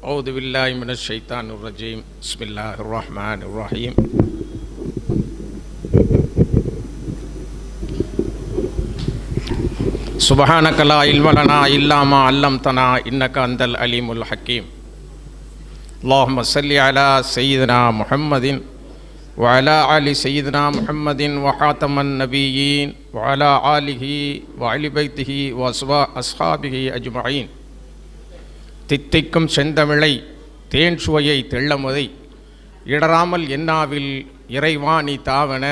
أعوذ بالله من الشيطان الرجيم. بسم الله الرحمن الرحيم. سبحانك لا علم لنا إلا ما علمتنا إنك أنت العليم الحكيم. اللهم صل على سيدنا محمد وعلى آل سيدنا محمد وخاتم النبيين وعلى آله وعلى بيته وأصحابه أجمعين. தித்திக்கும் செந்தமிழை தேன் சுவையை தெள்ளமுதை. இடராமல் என்னாவில் இறைவா நீ தாவன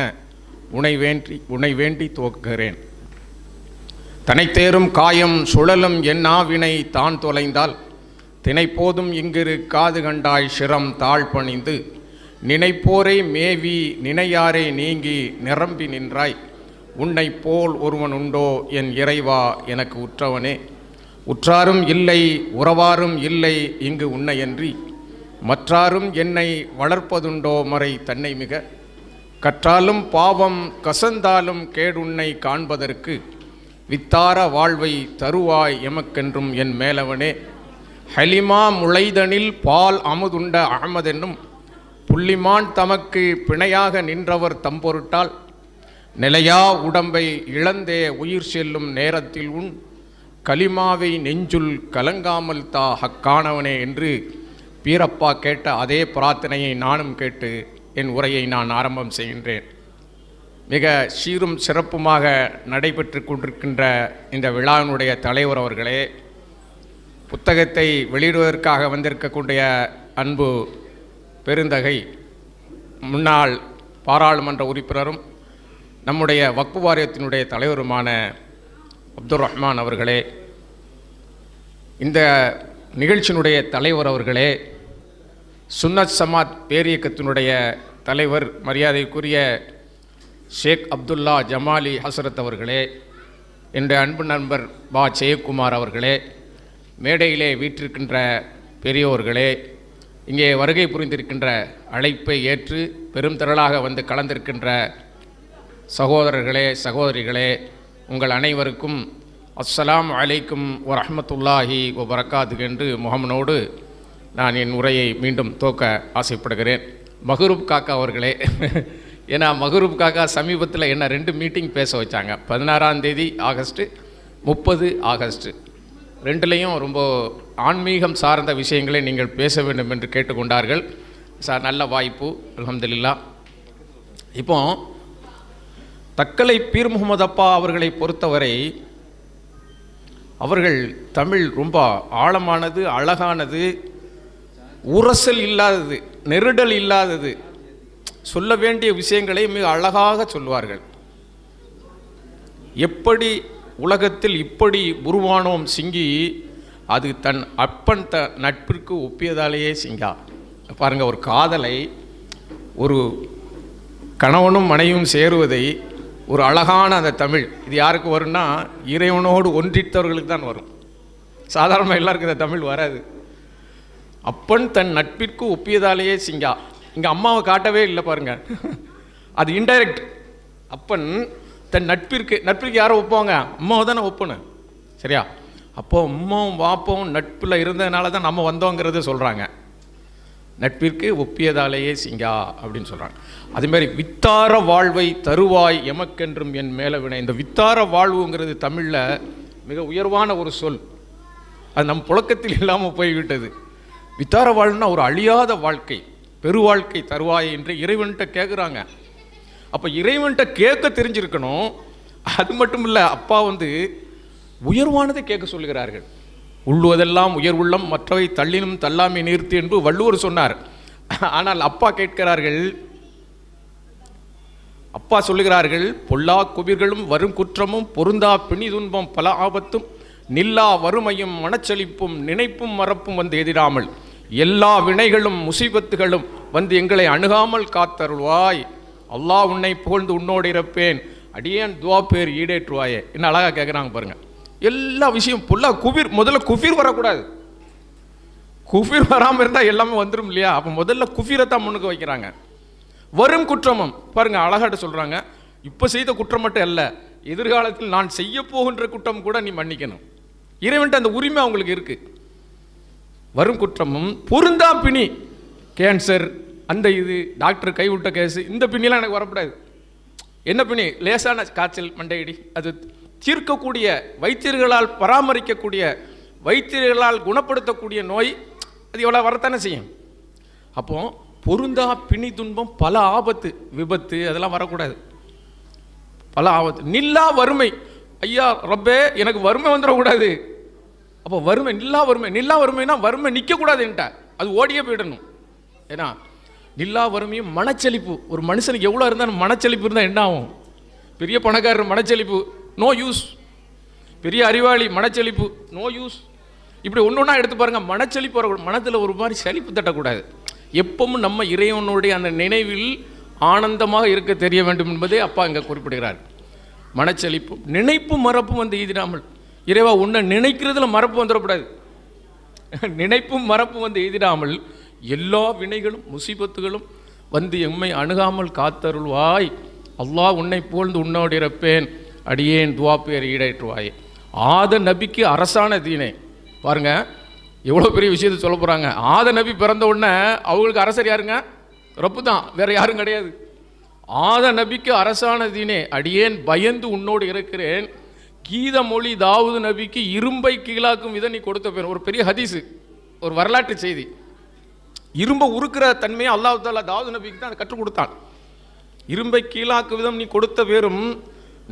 உனை வேண்டி உனை வேண்டி துவக்குகிறேன். தனைத்தேரும் காயம் சுழலும் என்னாவினை தான் தொலைந்தால் தினைப்போதும் இங்கிரு காது கண்டாய் சிரம் தாழ் பணிந்து. நினைப்போரை மேவி நினையாரே நீங்கி நிரம்பி நின்றாய். உன்னைப் போல் ஒருவன் உண்டோ என் இறைவா எனக்கு உற்றவனே. உற்றாரும் இல்லை உறவாரும் இல்லை இங்கு உன்னையன்றி. மற்றாரும் என்னை வளர்ப்பதுண்டோ மறை தன்னை மிக. கற்றாலும் பாவம் கசந்தாலும் கேடுன்னை காண்பதற்கு. வித்தார வாழ்வை தருவாய் எமக்கென்றும் என் மேலவனே. ஹலிமா முளைதனில் பால் அமுதுண்ட அகமதென்னும் புள்ளிமான் தமக்கு பிணையாக நின்றவர் தம்பொருட்டால். நிலையா உடம்பை இழந்தே உயிர் செல்லும் நேரத்தில் உன். கலிமாவை நெஞ்சுள் கலங்காமல் தா ஹக்கானவனே என்று பீரப்பா கேட்ட அதே பிரார்த்தனையை நானும் கேட்டு என் உரையை நான் ஆரம்பம் செய்கின்றேன். மிக சீரும் சிறப்புமாக நடைபெற்று கொண்டிருக்கின்ற இந்த விழாவினுடைய தலைவர் அவர்களே புத்தகத்தை வெளியிடுவதற்காக வந்திருக்கக்கூடிய அன்பு பெருந்தகை முன்னாள் பாராளுமன்ற உறுப்பினரும் நம்முடைய வக்பு வாரியத்தினுடைய தலைவருமான அப்துல் ரஹ்மான் அவர்களே இந்த நிகழ்ச்சியினுடைய தலைவர் அவர்களே சுன்னத் சமாத் பேரியக்கத்தினுடைய தலைவர் மரியாதைக்குரிய ஷேக் அப்துல்லா ஜமாலி ஹசரத் அவர்களே என்ற அன்பு நண்பர் பா. ஜெயக்குமார் அவர்களே மேடையிலே வீற்றிருக்கின்ற பெரியோர்களே இங்கே வருகை புரிந்திருக்கின்ற அழைப்பை ஏற்று பெரும் திரளாக வந்து கலந்திருக்கின்ற சகோதரர்களே சகோதரிகளே உங்கள் அனைவருக்கும் அஸ்ஸலாம் அலைக்கும் வரஹமத்துல்லாஹி வபரகாத்து என்று முகமனோடு நான் என் உரையை மீண்டும் தோக்க ஆசைப்படுகிறேன். மஹரூப் காக்கா அவர்களே ஏன்னா மஹரூப் காக்கா சமீபத்தில் என்ன ரெண்டு மீட்டிங் பேச வச்சாங்க. பதினாறாம் தேதி ஆகஸ்ட்டு முப்பது ஆகஸ்ட்டு. ரெண்டுலேயும் ரொம்ப ஆன்மீகம் சார்ந்த விஷயங்களை நீங்கள் பேச வேண்டும் என்று கேட்டுக்கொண்டார்கள். சார் நல்ல வாய்ப்பு அலமதுல்லா இப்போ தக்கலை பீர் முகமது அப்பா அவர்களை பொறுத்தவரை அவர்கள் தமிழ் ரொம்ப ஆழமானது அழகானது உரசல் இல்லாதது நெருடல் இல்லாதது. சொல்ல வேண்டிய விஷயங்களை மிக அழகாக சொல்வார்கள். எப்படி உலகத்தில் இப்படி உருவானோம் சிங்கி அது தன் அப்பன் த நட்பிற்கு ஒப்பியதாலேயே சிங்கா. பாருங்கள் ஒரு காதலை ஒரு கணவனும் மனைவியும் சேருவதை ஒரு அழகான அந்த தமிழ். இது யாருக்கு வரும்னா இறைவனோடு ஒன்றித்தவர்களுக்கு தான் வரும். சாதாரணமாக எல்லாருக்கும் இந்த தமிழ் வராது. அப்பன் தன் நட்பிற்கு ஒப்பியதாலேயே சிங்கா. இங்கே அம்மாவை காட்டவே இல்லை பாருங்க. அது இன்டைரக்ட் அப்பன் தன் நட்பிற்கு நட்பிற்கு யாரை ஒப்புவாங்க? அம்மாவை தானே ஒப்பணும். சரியா? அப்போ அம்மாவும் வாப்பவும் நட்பில் இருந்ததுனால தான் நம்ம வந்தோங்கிறத சொல்கிறாங்க நட்பிற்கு ஒப்பியதாலேயே சிங்கா அப்படின்னு சொல்கிறாங்க அதேமாதிரி வித்தார வாழ்வை தருவாய் எமக்கென்றும் என் மேலே வினை இந்த வித்தார வாழ்வுங்கிறது தமிழில் மிக உயர்வான ஒரு சொல். அது நம் புழக்கத்தில் இல்லாமல் போய்விட்டது. வித்தார வாழ்னா ஒரு அழியாத வாழ்க்கை. பெரு வாழ்க்கை தருவாய் என்று இறைவன்கிட்ட கேட்குறாங்க அப்போ இறைவன்கிட்ட கேட்க தெரிஞ்சிருக்கணும். அது மட்டும் இல்லை அப்பா வந்து உயர்வானதை கேட்க சொல்லுகிறார்கள். உள்ளுவதெல்லாம் உயர்வுள்ளம் மற்றவை தள்ளினும் தள்ளாமை நிறுத்து என்று வள்ளுவர் சொன்னார். ஆனால் அப்பா கேட்கிறார்கள் அப்பா சொல்லுகிறார்கள் பொல்லா குபிர்களும் வரும் குற்றமும் பொருந்தா பிணி துன்பம் பல ஆபத்தும் நில்லா வறுமையும் மனச்சலிப்பும் நினைப்பும் மறப்பும் வந்து எதிராமல் எல்லா வினைகளும் முசீபத்துகளும் வந்து எங்களை அணுகாமல் காத்தருள்வாய். அல்லாஹ் உன்னை புகழ்ந்து உன்னோடு இருப்பேன். அடியேன் துவா பேர் ஈடேற்றுவாயே. என்ன அழகாக கேட்குறாங்க பாருங்கள் எல்லா விஷயம் ஃபுல்லாக குபிர் முதல்ல குஃபீர் வரக்கூடாது. குஃபீர் வராமல் இருந்தால் எல்லாமே வந்துடும் இல்லையா? அப்போ முதல்ல குஃபீரை தான் முன்னுக்கு வைக்கிறாங்க. வரும் குற்றமும். பாருங்க அழகாட்டு சொல்கிறாங்க இப்போ செய்த குற்றம் மட்டும் அல்ல எதிர்காலத்தில் நான் செய்ய போகின்ற குற்றம் கூட நீ மன்னிக்கணும். இறைவன்ட்டு அந்த உரிமை அவங்களுக்கு இருக்குது வரும் குற்றமும் பொருந்தா பிணி. கேன்சர் அந்த இது டாக்டர் கைவிட்ட கேஸு இந்த பிணிலாம் எனக்கு வரக்கூடாது. என்ன பிணி? லேசான காய்ச்சல் மண்டையடி அது தீர்க்கக்கூடிய வைத்தியர்களால் பராமரிக்கக்கூடிய வைத்தியர்களால் குணப்படுத்தக்கூடிய நோய் அது எவ்வளோ வரத்தானே செய்யும்? அப்போது பொருந்தா பிணி துன்பம் பல ஆபத்து விபத்து அதெல்லாம் வரக்கூடாது. பல ஆபத்து. நில்லா வறுமை. ஐயா ரப்பே எனக்கு வறுமை வந்துடக்கூடாது. அப்போ வறுமை நில்லா வறுமை. நில்லா வறுமைனா வறுமை நிற்கக்கூடாதுன்ட்டா அது ஓடியே போயிடணும். ஏன்னா நில்லா வறுமையும் மனச்சலிப்பு ஒரு மனுஷனுக்கு எவ்வளோ இருந்தாலும் மனச்சலிப்பு இருந்தால் என்ன ஆகும்? பெரிய பணக்காரர் மனச்சலிப்பு நோ யூஸ் பெரிய அறிவாளி மனச்செழிப்பு. நோ யூஸ் இப்படி ஒன்று ஒன்றா எடுத்து பாருங்கள் மனச்செழிப்பு வர மனத்தில் ஒரு மாதிரி செழிப்பு தட்டக்கூடாது. எப்பவும் நம்ம இறைவனுடைய அந்த நினைவில் ஆனந்தமாக இருக்க தெரிய வேண்டும் என்பதே அப்பா இங்கே குறிப்பிடுகிறார். மனச்செழிப்பு நினைப்பும் மறப்பும் வந்து ஈதிடாமல். இறைவா உன்னை நினைக்கிறதுல மறப்பு வந்துடக்கூடாது. நினைப்பும் மறப்பும் வந்து எய்திடாமல் எல்லா வினைகளும் முசீபத்துகளும் வந்து எம்மை அணுகாமல் காத்தருள்வாய். அல்லாஹ் உன்னை புகழ்ந்து உன்னோடு இருப்பேன். அடியேன் துவாப்பேர் பேர் ஈடேற்றுவாயே. ஆத நபிக்கு அரசான தீனே. பாருங்க எவ்வளோ பெரிய விஷயத்தை சொல்ல போகிறாங்க ஆத நபி பிறந்த உடனே அவங்களுக்கு அரசர் யாருங்க? ரப்பு தான் வேற யாரும் கிடையாது. ஆத நபிக்கு அரசான தீனே. அடியேன் பயந்து உன்னோடு இருக்கிறேன். கீத மொழி தாவூது நபிக்கு இரும்பை கீழாக்கும் விதை நீ கொடுத்த பேர் ஒரு பெரிய ஹதீஸு ஒரு வரலாற்று செய்தி. இரும்பை உருக்கிற தன்மையை அல்லாஹ் தாலா தாவூது நபிக்கு தான் அதை கற்றுக் கொடுத்தான். இரும்பை கீழாக்கு விதம் நீ கொடுத்த பேரும்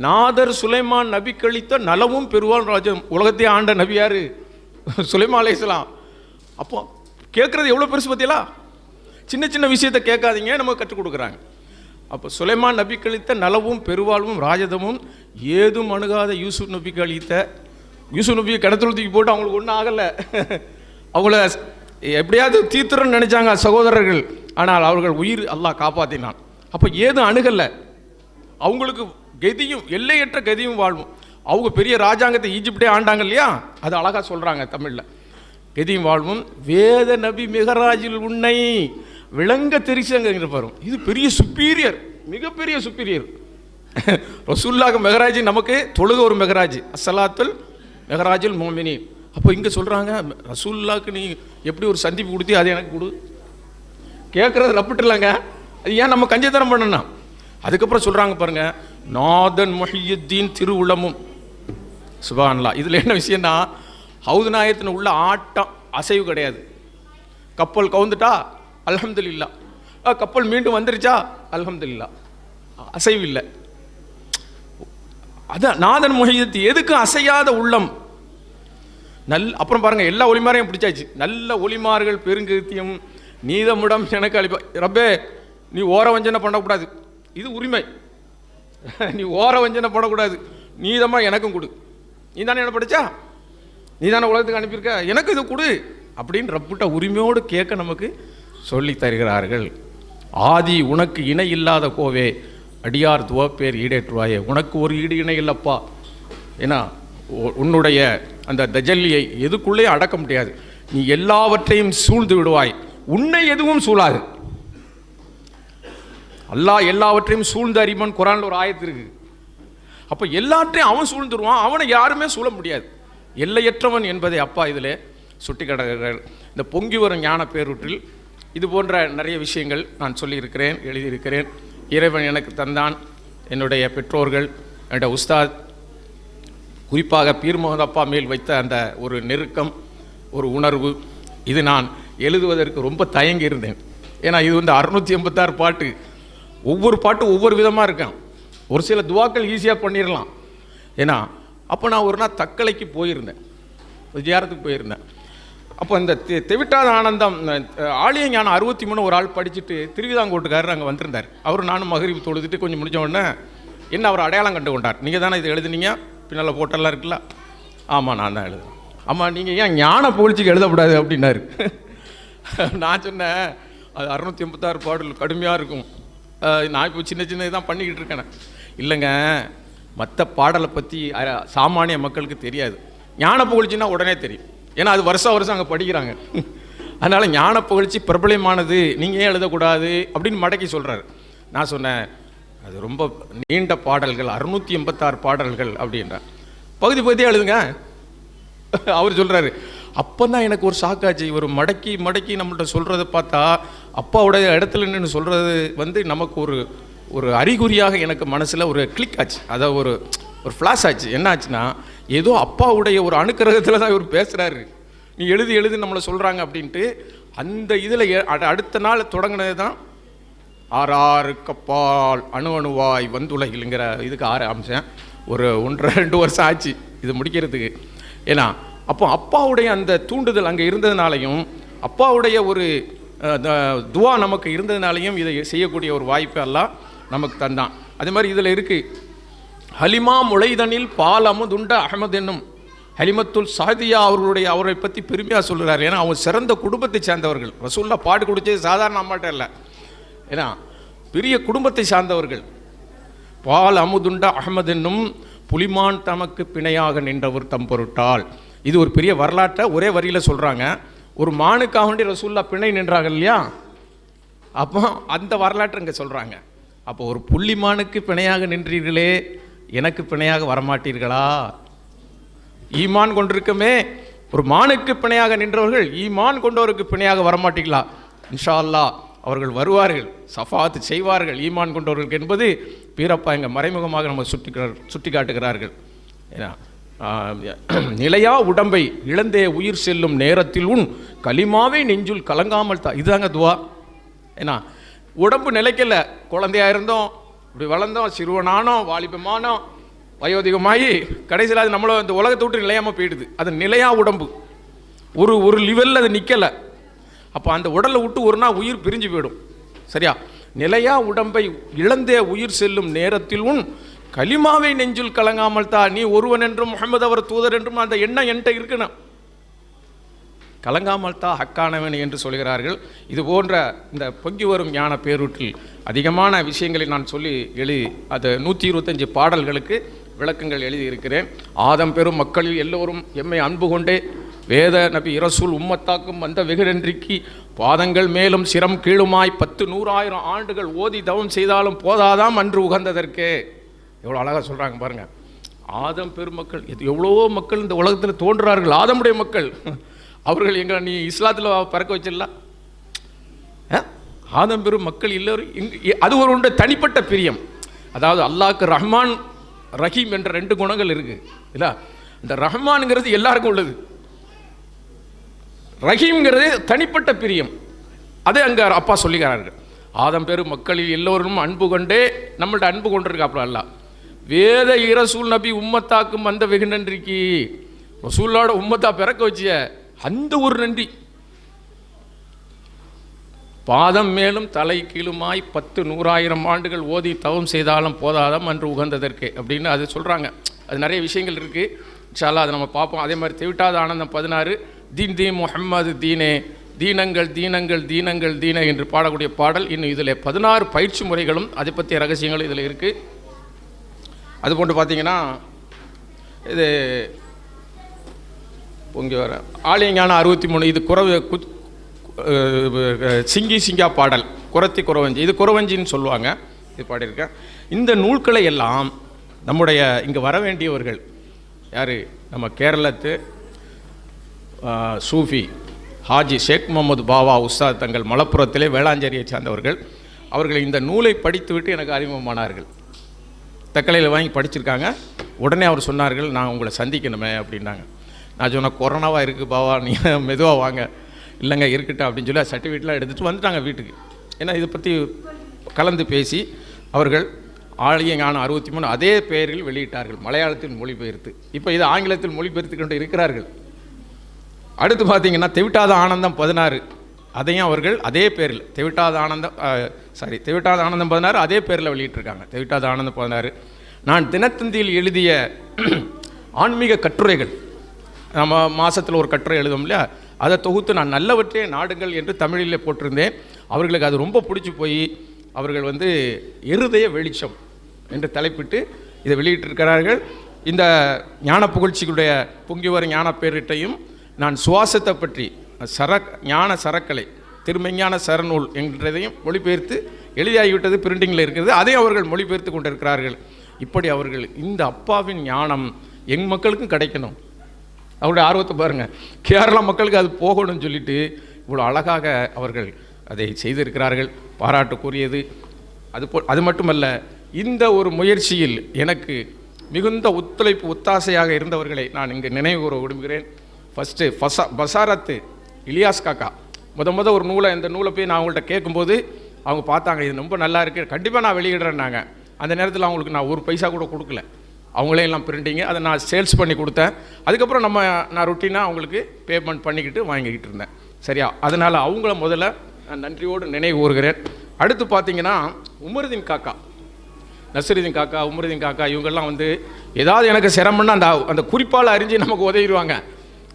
நாதர் சுலைமான் நபி கழித்த நலவும் பெருவான் ராஜம். உலகத்தையே ஆண்ட நபியார் சுலைமா சுலைமான் அப்போ கேட்குறது எவ்வளோ பெருசு பத்தியலா? சின்ன சின்ன விஷயத்தை கேட்காதீங்க நமக்கு கற்றுக் கொடுக்குறாங்க. அப்போ சுலைமான் நபி கழித்த நலவும் பெருவாழ்வும் ராஜதமும் ஏதும் அணுகாத யூசுப் நபி கழித்த யூசுப் நபியை கிணத்துல தூக்கி போட்டு அவங்களுக்கு ஒன்றும் ஆகலை. அவங்கள எப்படியாவது தீர்த்துறன்னு நினைச்சாங்க சகோதரர்கள். ஆனால் அவர்கள் உயிர் அல்லாஹ் காப்பாற்றினான் அப்போ ஏதும் அணுகலை. அவங்களுக்கு கதியும் எல்லையற்ற கதியும் வாழ்வும். அவங்க பெரிய ராஜாங்கத்தை ஈஜிப்டே ஆண்டாங்க இல்லையா? அது அழகாக சொல்கிறாங்க தமிழில். கதியும் வாழ்வும் வேத நபி மிகராஜில் உன்னை விளங்க தெரிசங்கிற இருப்பாரும் இது பெரிய சுப்பீரியர் மிகப்பெரிய சுப்பீரியர் ரசூல்லாக மெகராஜி நமக்கு தொழுக ஒரு மெகராஜ். அஸ்ஸலாத்துல் மெகராஜுல் மோமினி அப்போ இங்கே சொல்கிறாங்க ரசூல்லாக்கு நீ எப்படி ஒரு சந்திப்பு கொடுத்தி அதை எனக்கு கொடு. கேட்குறது ரப்பிட்டுலாங்க அது ஏன் நம்ம கஞ்சத்தனம் பண்ணணும்? அதுக்கப்புறம் சொல்கிறாங்க பாருங்க நாதன் மொஹியுத்தீன் திருவுளமும். சுபான்லா இதில் என்ன விஷயம்னா ஹவுது நாயத்தின் உள்ள ஆட்டம் அசைவு கிடையாது. கப்பல் கவுந்துட்டா அல்ஹம்துலில்லா. அ, கப்பல் மீண்டும் வந்துருச்சா? அல்ஹம்துலில்லா. அசைவு இல்லை. அதான் நாதன் மொழியத்து எதுக்கும் அசையாத உள்ளம்? நல் அப்புறம் பாருங்க எல்லா ஒளிமாரையும் பிடிச்சாச்சு. நல்ல ஒளிமார்கள் பெருங்கிருத்தியம் நீதமுடம் எனக்கு அளிப்பா ரப்பே நீ ஓர வஞ்சனை பண்ணக்கூடாது. இது உரிமை. நீ ஓர வஞ்சனை போடக்கூடாது. நீ தம்மா எனக்கும் கொடு. நீ தானே என்ன படிச்சா? நீ தானே உலகத்துக்கு அனுப்பியிருக்க? எனக்கு இது கொடு. அப்படின்னு ரப்புட்ட உரிமையோடு கேட்க நமக்கு சொல்லி தருகிறார்கள். ஆதி உனக்கு இணை இல்லாத கோவே அடியார் துவப்பேர் ஈடேற்றுவாயே. உனக்கு ஒரு ஈடு இணை இல்லைப்பா. ஏன்னா உ- உன்னுடைய அந்த தஜல்லியை எதுக்குள்ளேயே அடக்க முடியாது. நீ எல்லாவற்றையும் சூழ்ந்து விடுவாய். உன்னை எதுவும் சூழாது. அல்லாஹ் எல்லாவற்றையும் சூழ்ந்து அறிவன். குரானில் ஒரு ஆயத்து இருக்கு. அப்போ எல்லாற்றையும் அவன் சூழ்ந்துருவான் அவனை யாருமே சூழ முடியாது. எல்லையற்றவன் என்பதை அப்பா இதில் சுட்டி இந்த பொங்கி வரும் ஞான பேரூற்றில் இது போன்ற நிறைய விஷயங்கள் நான் சொல்லியிருக்கிறேன் எழுதியிருக்கிறேன். இறைவன் எனக்கு தந்தான் என்னுடைய பெற்றோர்கள் என்னுடைய உஸ்தாத். குறிப்பாக பீர் முகமது அப்பா மேல் வைத்த அந்த ஒரு நெருக்கம் ஒரு உணர்வு இது நான் எழுதுவதற்கு ரொம்ப தயங்கி இருந்தேன். ஏன்னா இது வந்து அறுநூற்றி எண்பத்தாறு பாட்டு. ஒவ்வொரு பாட்டும் ஒவ்வொரு விதமாக இருக்கும் ஒரு சில துவாக்கள் ஈஸியாக பண்ணிடலாம் ஏன்னா அப்போ நான் ஒரு நாள் தக்கலைக்கு போயிருந்தேன். ஜியாரத்துக்கு போயிருந்தேன். அப்போ இந்த தெ- தெவிட்டாத ஆனந்தம் அஹ், ஞானம் அறுபத்தி மூணு ஒரு ஆள் படிச்சுட்டு திருவிதாங்கோட்டுக்காரர் அங்கே வந்திருந்தார். அவர் நானும் மகரிப்பு தொழுதுட்டு கொஞ்சம் முடிஞ்ச உடனே என்ன அவர் அடையாளம் கண்டு கொண்டார். நீங்கள் தானே இது எழுதுனீங்க? பின்னால் போட்டெல்லாம் இருக்குல்ல? ஆமாம் நான் தான் எழுதுறேன் ஆமாம் நீங்கள் ஏன் ஞான புகழ்ச்சிக்கு எழுதக்கூடாது அப்படின்னாரு. நான் சொன்னேன் அது அறுநூற்றி எண்பத்தாறு பாடல் கடுமையாக இருக்கும். நான் இப்போ சின்ன சின்ன தான் பண்ணிக்கிட்டு இருக்கேன். இல்லைங்க மற்ற பாடலை பற்றி சாமானிய மக்களுக்கு தெரியாது. ஞான புகழ்ச்சின்னா உடனே தெரியும். ஏன்னா அது வருஷம் வருஷம் அங்கே படிக்கிறாங்க. அதனால் ஞான புகழ்ச்சி பிரபலமானது நீங்கள் ஏன் எழுதக்கூடாது அப்படின்னு மடக்கி சொல்கிறாரு நான் சொன்னேன் அது ரொம்ப நீண்ட பாடல்கள் அறுநூற்றி எண்பத்தாறு பாடல்கள் அப்படின்ற பகுதி பகுதியாக எழுதுங்க. அவர் சொல்கிறாரு அப்போ தான் எனக்கு ஒரு ஷாக்காச்சு இவர் மடக்கி மடக்கி நம்மள்ட்ட சொல்கிறத பார்த்தா அப்பாவுடைய இடத்துல நின்று சொல்கிறது வந்து நமக்கு ஒரு ஒரு அறிகுறியாக எனக்கு மனசில் ஒரு கிளிக் ஆச்சு. அதை ஒரு ஒரு ஃப்ளாஷ் ஆச்சு. என்ன ஆச்சுன்னா ஏதோ அப்பாவுடைய ஒரு அணுக்கிரகத்தில் தான் இவர் பேசுகிறாரு நீ எழுதி எழுதி நம்மளை சொல்கிறாங்க அப்படின்ட்டு அந்த இதில் அடுத்த நாள் தொடங்கினது தான் ஆறாறு கப்பால் அணு அணுவாய் வந்துலகிலுங்கிற இதுக்கு ஆறு அம்சம் ஒரு ஒன்றரை ரெண்டு வருஷம் ஆச்சு. இது முடிக்கிறதுக்கு. ஏன்னா அப்போ அப்பாவுடைய அந்த தூண்டுதல் அங்கே இருந்ததுனாலையும் அப்பாவுடைய ஒரு த- துவா நமக்கு இருந்ததுனாலையும் இதை செய்யக்கூடிய ஒரு வாய்ப்பு எல்லாம் நமக்கு தந்தான். அதே மாதிரி இதில் இருக்குது ஹலிமா முளைதனில் பால் அமுதுண்ட அகமது என்னும் ஹலிமத்துல் சாதியா அவர்களுடைய அவரை பற்றி பெருமையாக சொல்கிறார் ஏன்னா அவங்க சிறந்த குடும்பத்தை சேர்ந்தவர்கள். ரசூல்லா பாடு குடிச்சது சாதாரண அம்மாட்ட இல்லை ஏன்னா பெரிய குடும்பத்தை சார்ந்தவர்கள். பால் அமுதுண்ட அகமது என்னும் புலிமான் தமக்கு பிணையாக நின்றவர் தம் பொருட்டால். இது ஒரு பெரிய வரலாற்றை ஒரே வரியில் சொல்கிறாங்க ஒரு மானுக்காக வேண்டிய ரசூல்லா பிணை நின்றாங்க இல்லையா? அப்போ அந்த வரலாற்றை இங்கே சொல்கிறாங்க அப்போ ஒரு புள்ளிமானுக்கு பிணையாக நின்றீர்களே எனக்கு பிணையாக வரமாட்டீர்களா? ஈமான் கொண்டிருக்கமே ஒரு மானுக்கு பிணையாக நின்றவர்கள் ஈமான் கொண்டவருக்கு பிணையாக வரமாட்டீங்களா இன்ஷா அல்லாஹ் அவர்கள் வருவார்கள் சஃபாத்து செய்வார்கள் ஈமான் கொண்டவர்களுக்கு என்பது பீரப்பா இங்கே மறைமுகமாக நம்ம சுட்டி சுட்டி காட்டுகிறார்கள் ஏன்னா நிலையா உடம்பை இழந்தே உயிர் செல்லும் நேரத்தில் உன் கலிமாவை நெஞ்சுள் கலங்காமல் தா இதுதாங்க துவா. ஏன்னா உடம்பு நிலைக்கல. குழந்தையா இருந்தோம் இப்படி வளர்ந்தோம் சிறுவனானோம் வாலிபமானோம் வயோதிகமாகி கடைசியில் அது நம்மளை இந்த உலகத்தை விட்டு நிலையாமல் போயிடுது. அது நிலையா உடம்பு. ஒரு ஒரு லெவலில் அது நிற்கலை அப்போ அந்த உடலை விட்டு ஒரு நாள் உயிர் பிரிஞ்சு போயிடும். சரியா? நிலையா உடம்பை இழந்தே உயிர் செல்லும் நேரத்தில் உன் கலிமாவை நெஞ்சில் கலங்காமல் தா நீ ஒருவன் என்றும் முகமது அவர் தூதர் என்றும் அந்த எண்ணம் என்கிட்ட இருக்கணும் கலங்காமல் தா ஹக்கானவன் என்று சொல்கிறார்கள். இது போன்ற இந்த பொங்கி வரும் ஞான பேரூற்றில் அதிகமான விஷயங்களை நான் சொல்லி எழுதி அது நூற்றி இருபத்தஞ்சு பாடல்களுக்கு விளக்கங்கள் எழுதியிருக்கிறேன். ஆதம் பெரும் மக்களில் எல்லோரும் எம்மை அன்பு கொண்டே வேத நபி இரசூல் உம்மத்தாக்கும் வந்த வெகுநன்றிக்கு பாதங்கள் மேலும் சிரம் கீழுமாய் பத்து நூறாயிரம் ஆண்டுகள் ஓதி தவம் செய்தாலும் போதாதாம் அன்று உகந்ததற்கே. எவ்வளோ அழகாக சொல்கிறாங்க பாருங்கள் ஆதம் பெருமக்கள் இது எவ்வளவோ மக்கள் இந்த உலகத்தில் தோன்றுறார்கள். ஆதமுடைய மக்கள். அவர்கள் எங்களை நீ இஸ்லாத்தில் பறக்க வச்சிடலாம். ஆதம் பெரும் மக்கள் எல்லோரும் இங்கு அது ஒரு உண்டு தனிப்பட்ட பிரியம். அதாவது அல்லாஹ்க்கு ரஹ்மான் ரஹீம் என்ற ரெண்டு குணங்கள் இருக்குது இல்லை? இந்த ரஹ்மானுங்கிறது எல்லாருக்கும் உள்ளது. ரஹீம்ங்கிறது தனிப்பட்ட பிரியம். அதை அங்கே அப்பா சொல்லுகிறார்கள் ஆதம் பெரும் மக்களில் எல்லோரும் அன்பு கொண்டே நம்மள்ட்ட அன்பு கொண்டிருக்காப்புல அல்ல வேத இரசூல் நபி உம்மத்தாக்கும் அந்த வெகு நன்றிக்கு. ரசூலோட உம்மத்தா பிறக்க வச்சிய அந்த ஒரு நன்றி. பாதம் மேலும் தலை கீழுமாய் பத்து நூறாயிரம் ஆண்டுகள் ஓதி தவம் செய்தாலும் போதாதம் அன்று உகந்ததற்கு அப்படின்னு அது சொல்கிறாங்க அது நிறைய விஷயங்கள் இருக்குது இன்ஷால்லா அதை நம்ம பார்ப்போம். அதே மாதிரி தெவிட்டாத ஆனந்தம் பதினாறு தீன் தீன் முஹம்மது தீனே தீனங்கள் தீனங்கள் தீனங்கள் தீன என்று பாடக்கூடிய பாடல் இன்னும் இதில் பதினாறு பயிற்சி முறைகளும் அதை பற்றிய ரகசியங்களும் இதில் இருக்குது அதுபோன்று பார்த்தீங்கன்னா இது பொங்கி வர ஆலயஞான அறுபத்தி மூணு இது குறவு குத் சிங்கி சிங்கா பாடல் குரத்தி குறவஞ்சி இது குறவஞ்சின்னு சொல்லுவாங்க இது பாடியிருக்கேன் இந்த நூல்களை எல்லாம் நம்முடைய இங்கே வர வேண்டியவர்கள் யார்? நம்ம கேரளத்து சூஃபி ஹாஜி ஷேக் முகமது பாவா உஸ்தாத் தங்கள் மலப்புறத்திலே வேளாஞ்சேரியை சார்ந்தவர்கள். அவர்கள் இந்த நூலை படித்துவிட்டு எனக்கு அறிமுகமானார்கள். தக்கலையில் வாங்கி படிச்சிருக்காங்க. உடனே அவர் சொன்னார்கள் நான் உங்களை சந்திக்கணுமே அப்படின்னாங்க. நான் சொன்னேன் கொரோனாவாக இருக்குது பாவா நீங்கள் மெதுவாக வாங்க. இல்லைங்க இருக்கட்டும் அப்படின்னு சொல்லி சர்டிஃபிகேட்லாம் எடுத்துகிட்டு வந்துட்டாங்க வீட்டுக்கு. ஏன்னா இதை பற்றி கலந்து பேசி அவர்கள் ஆழிய அறுபத்தி மூணு அதே பெயரில் வெளியிட்டார்கள் மலையாளத்தில் மொழிபெயர்த்து. இப்போ இது ஆங்கிலத்தில் மொழிபெயர்த்து கொண்டு இருக்கிறார்கள். அடுத்து பார்த்தீங்கன்னா தெவிட்டாத ஆனந்தம் பதினாறு அதையும் அவர்கள் அதே பேரில் தெவிட்டாத ஆனந்தம் சாரி தெவிட்டாத ஆனந்தம் பதினாறு அதே பேரில் வெளியிட்டிருக்காங்க. தெவிட்டாத ஆனந்தம் பதினாறு. நான் தினத்தந்தியில் எழுதிய ஆன்மீக கட்டுரைகள் நம்ம மாதத்தில் ஒரு கட்டுரை எழுதும் இல்லையா? அதை தொகுத்து நான் நல்லவற்றே நாடுங்கள் என்று தமிழில் போட்டிருந்தேன். அவர்களுக்கு அது ரொம்ப பிடிச்சி போய் அவர்கள் வந்து இருதய வெளிச்சம் என்று தலைப்பிட்டு இதை வெளியிட்டிருக்கிறார்கள். இந்த ஞான புகழ்ச்சிகளுடைய பொங்கி வரும் ஞான பேரிட்டையும் நான் சுவாசத்தை பற்றி சரக் ஞான சரக்கலை திருமெஞ்ஞான சரநூல் என்கிறதையும் மொழிபெயர்த்து எளிதாகிவிட்டது பிரிண்டிங்கில் இருக்கிறது அதையும் அவர்கள் மொழிபெயர்த்து கொண்டிருக்கிறார்கள். இப்படி அவர்கள் இந்த அப்பாவின் ஞானம் எங் மக்களுக்கும் கிடைக்கணும். அவருடைய ஆர்வத்தை பாருங்கள் கேரளா மக்களுக்கு அது போகணும்னு சொல்லிட்டு இவ்வளோ அழகாக அவர்கள் அதை செய்திருக்கிறார்கள் பாராட்டுக்குரியது. அது போ அது மட்டுமல்ல இந்த ஒரு முயற்சியில் எனக்கு மிகுந்த ஒத்துழைப்பு ஒத்தாசையாக இருந்தவர்களை நான் இங்கே நினைவு கூற விரும்புகிறேன். ஃபஸ்ட்டு ஃபசா பசாரத்து இலியாஸ் காக்கா முத முத ஒரு நூலை இந்த நூலை போய் நான் அவங்கள்ட்ட கேட்கும்போது அவங்க பார்த்தாங்க இது ரொம்ப நல்லா இருக்குது கண்டிப்பாக நான் வெளியிடுறேன்னாங்க. அந்த நேரத்தில் அவங்களுக்கு நான் ஒரு பைசா கூட கொடுக்கல. அவங்களே எல்லாம் பிரிண்டிங்கு அதை நான் சேல்ஸ் பண்ணி கொடுத்தேன். அதுக்கப்புறம் நம்ம நான் ரொட்டீனாக அவங்களுக்கு பேமெண்ட் பண்ணிக்கிட்டு வாங்கிக்கிட்டு இருந்தேன். சரியா? அதனால் அவங்கள முதல்ல நான் நன்றியோடு நினைவு கூறுகிறேன். அடுத்து பார்த்தீங்கன்னா உமருதீன் காக்கா. நசருதீன் காக்கா உமருதீன் காக்கா இவங்கெல்லாம் வந்து ஏதாவது எனக்கு சிரமம்னா அந்த அந்த குறிப்பால் அறிஞ்சு நமக்கு உதவிடுவாங்க.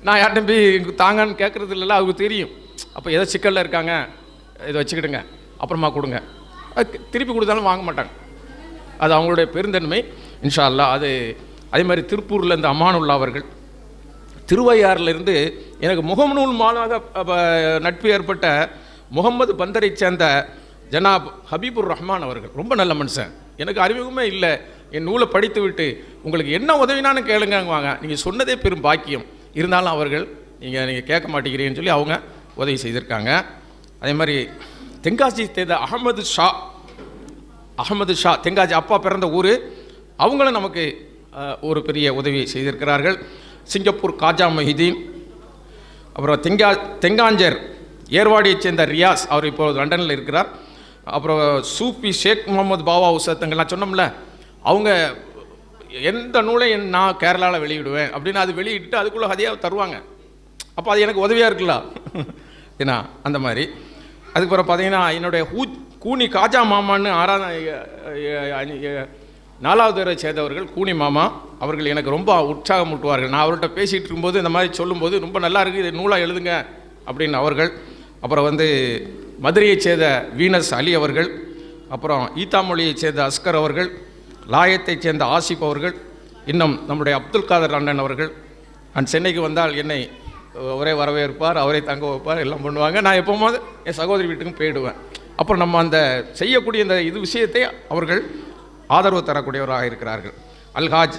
நான் யார்ட்டும் போய் தாங்கன்னு கேட்குறது இல்லைல்ல அவங்களுக்கு தெரியும். அப்போ ஏதோ சிக்கலில் இருக்காங்க இதை வச்சுக்கிடுங்க அப்புறமா கொடுங்க. அது திருப்பி கொடுத்தாலும் வாங்க மாட்டாங்க. அது அவங்களுடைய பெருந்தன்மை. இன்ஷா அல்லாஹ் அது அதே மாதிரி திருப்பூரில் இந்த அமானுல்லா அவர்கள் திருவையாறிலிருந்து எனக்கு முகநூல் மாலாக நட்பு ஏற்பட்ட முகமது பந்தரை சேர்ந்த ஜனாப் ஹபீபுர் ரஹ்மான் அவர்கள். ரொம்ப நல்ல மனுஷன். எனக்கு அறிமுகமே இல்லை. என் நூலை படித்து விட்டு உங்களுக்கு என்ன உதவினானு கேளுங்க வாங்க நீங்கள் சொன்னதே பெரும் பாக்கியம். இருந்தாலும் அவர்கள் நீங்கள் நீங்கள் கேட்க மாட்டேங்கிறீங்கன்னு சொல்லி அவங்க உதவி செய்திருக்காங்க. அதே மாதிரி தென்காசி தேர்ந்த அகமது ஷா அகமது ஷா தென்காசி அப்பா பிறந்த ஊர் அவங்களும் நமக்கு ஒரு பெரிய உதவி செய்திருக்கிறார்கள். சிங்கப்பூர் காஜா மொஹிதீன் அப்புறம் தெங்கா தெங்காஞ்சர் ஏர்வாடியைச் சேர்ந்த ரியாஸ் அவர் இப்போ லண்டனில் இருக்கிறார். அப்புறம் சூஃபி ஷேக் முகமது பாவா உசத்தங்கள்லாம் சொன்னோம்ல அவங்க எந்த நூலையும் நான் கேரளாவில் வெளியிடுவேன் அப்படின்னு அது வெளியிட்டு அதுக்குள்ளே ஹதியாக தருவாங்க. அப்போ அது எனக்கு உதவியாக இருக்குல்ல? ஏன்னா அந்த மாதிரி. அதுக்கப்புறம் பார்த்தீங்கன்னா என்னுடைய ஹூ கூனி காஜா மாமான்னு ஆறாம் நாலாவது தடவை சேர்ந்தவர்கள் கூனி மாமா. அவர்கள் எனக்கு ரொம்ப உற்சாகம் ஊட்டுவார்கள் நான் அவர்கிட்ட பேசிகிட்டு இருக்கும்போது இந்த மாதிரி சொல்லும்போது ரொம்ப நல்லா இருக்குது இது நூலாக எழுதுங்க. அப்படின்னு அவர்கள். அப்புறம் வந்து மதுரையைச் சேர்ந்த வீனஸ் அலி அவர்கள். அப்புறம் ஈத்தாமொழியைச் சேர்ந்த அஸ்கர் அவர்கள். லாயத்தைச் சேர்ந்த ஆசிப் அவர்கள் இன்னும் நம்முடைய அப்துல் காதர் அண்ணன் அவர்கள் நான் சென்னைக்கு வந்தால் என்னை ஒரே வரவேற்பார் அவரை தங்க வைப்பார் எல்லாம் பண்ணுவாங்க. நான் எப்போமாவது என் சகோதரி வீட்டுக்கும் போயிடுவேன். அப்புறம் நம்ம அந்த செய்யக்கூடிய இந்த இது விஷயத்தை அவர்கள் ஆதரவு தரக்கூடியவராக இருக்கிறார்கள். அல்ஹாஜ்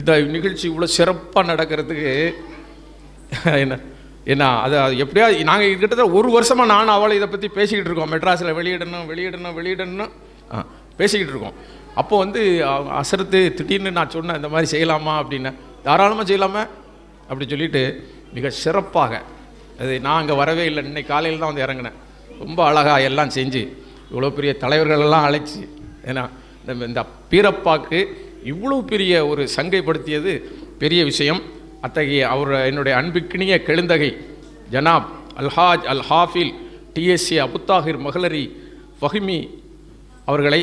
இந்த நிகழ்ச்சி இவ்வளோ சிறப்பாக நடக்கிறதுக்கு என்ன என்ன அது அது எப்படியாவது நாங்கள் கிட்டத்தட்ட ஒரு வருஷமாக நானும் அவளை இதை பற்றி பேசிக்கிட்டு இருக்கோம். மெட்ராஸில் வெளியிடணும் வெளியிடணும் வெளியிடணும். பேசிக்கிட்டு இருக்கோம். அப்போ வந்து அசரத்து திடீர்னு நான் சொன்னேன் இந்த மாதிரி செய்யலாமா அப்படின்னு தாராளமாக செய்யலாமா? அப்படி சொல்லிட்டு மிக சிறப்பாக அது நான் அங்கே வரவே இல்லை இன்னைக்கு காலையில் தான் வந்து இறங்கினேன். ரொம்ப அழகாக எல்லாம் செஞ்சு இவ்வளோ பெரிய தலைவர்களெல்லாம் அழைச்சி ஏன்னா இந்த இந்த பீரப்பாக்கு இவ்வளோ பெரிய ஒரு சங்கைப்படுத்தியது பெரிய விஷயம். அத்தகைய அவர் என்னுடைய அன்புக்கினிய கெழுந்தகை ஜனாப் அல்ஹாஜ் அல் ஹாஃபில் டிஎஸ்சி அபுத்தாஹிர் மகளரி ஃபஹிமி அவர்களை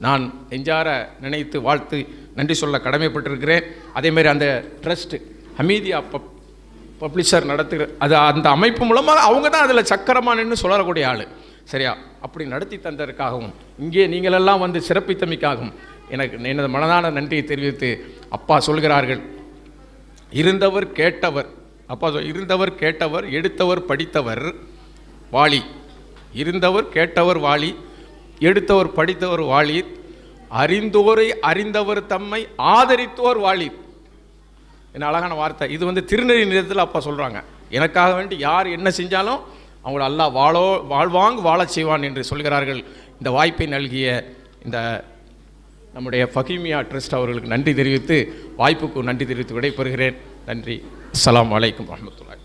நான் நெஞ்சார நினைத்து வாழ்த்து நன்றி சொல்ல கடமைப்பட்டிருக்கிறேன். அதேமாரி அந்த ட்ரஸ்ட்டு ஹமீதியா பப் பப்ளிஷர் நடத்துகிற அது அந்த அமைப்பு மூலமாக அவங்க தான் அதில் சக்கரமாக சொல்லக்கூடிய ஆள். சரியா? அப்படி நடத்தி தந்ததற்காகவும் இங்கே நீங்களெல்லாம் வந்து சிறப்பித்தமைக்காகவும் எனக்கு எனது மனதான நன்றியை தெரிவித்து அப்பா சொல்கிறார்கள். இருந்தவர் கேட்டவர் அப்பா சொல் இருந்தவர் கேட்டவர் எடுத்தவர் படித்தவர் வாளி இருந்தவர் கேட்டவர் வாளி எடுத்தவர் படித்தவர் வாழீர். அறிந்தோரை அறிந்தவர் தம்மை ஆதரித்தோர் வாழீர். என்ன அழகான வார்த்தை. இது வந்து திருநெறி நிறத்தில் அப்பா சொல்கிறாங்க எனக்காக வேண்டி யார் என்ன செஞ்சாலும் அவங்கள அல்லாஹ் வாழோ வாழ்வாங்கு வாழச் செய்வான் என்று சொல்கிறார்கள். இந்த வாய்ப்பை நல்கிய இந்த நம்முடைய ஃபகிமியா ட்ரஸ்ட் அவர்களுக்கு நன்றி தெரிவித்து வாய்ப்புக்கு நன்றி தெரிவித்து விடைபெறுகிறேன். நன்றி. அஸ்லாம் வலைக்கம் வரமத்துல்லா